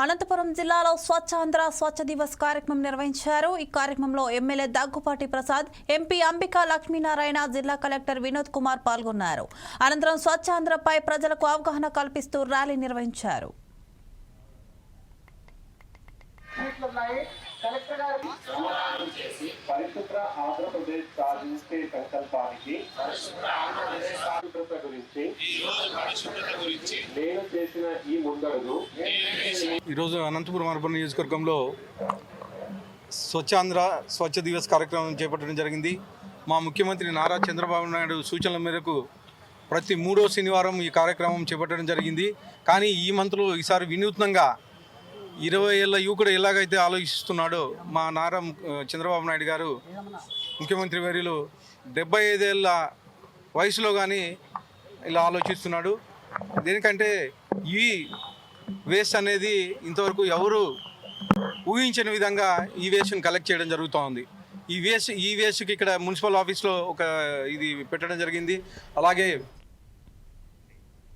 అనంతపురం జిల్లాలో స్వచ్ఛాంధ్ర స్వచ్ఛ దివస్ కార్యక్రమం నిర్వహించారు. ఈ కార్యక్రమంలో ఎమ్మెల్యే దగ్గుపాటి ప్రసాద్ ఎంపీ అంబికా లక్ష్మీనారాయణ జిల్లా కలెక్టర్ వినోద్ కుమార్ పాల్గొన్నారు. అనంతరం స్వచ్ఛాంధ్రపై ప్రజలకు అవగాహన కల్పిస్తూ ర్యాలీ నిర్వహించారు. కలెక్టర్ పరిశుభ్ర ఆంధ్రప్రదేశ్ సాధించే సంకల్పానికి పరిశుభ్రత గురించి నేను చేసిన ఈ ముందడుగు ఈరోజు అనంతపురం అర్బన్ నియోజకవర్గంలో స్వచ్ఛాంధ్ర స్వచ్ఛ దివస్ కార్యక్రమం చేపట్టడం జరిగింది. మా ముఖ్యమంత్రి నారా చంద్రబాబు నాయుడు సూచనల మేరకు ప్రతి మూడో శనివారం ఈ కార్యక్రమం చేపట్టడం జరిగింది. కానీ ఈ మంత్రులు ఈసారి వినూత్నంగా ఇరవై ఏళ్ళ యువకుడు ఎలాగైతే ఆలోచిస్తున్నాడో మా నారా చంద్రబాబు నాయుడు గారు ముఖ్యమంత్రి వర్యులు డెబ్బై ఐదేళ్ళ వయసులో కానీ ఇలా ఆలోచిస్తున్నాడు. దేనికంటే ఈ వేస్ట్ అనేది ఇంతవరకు ఎవరు ఊహించని విధంగా ఈ వేస్ట్ని కలెక్ట్ చేయడం జరుగుతూ ఉంది ఈ వేస్ట్ ఈ వేస్ట్కి ఇక్కడ మున్సిపల్ ఆఫీస్లో ఒక ఇది పెట్టడం జరిగింది. అలాగే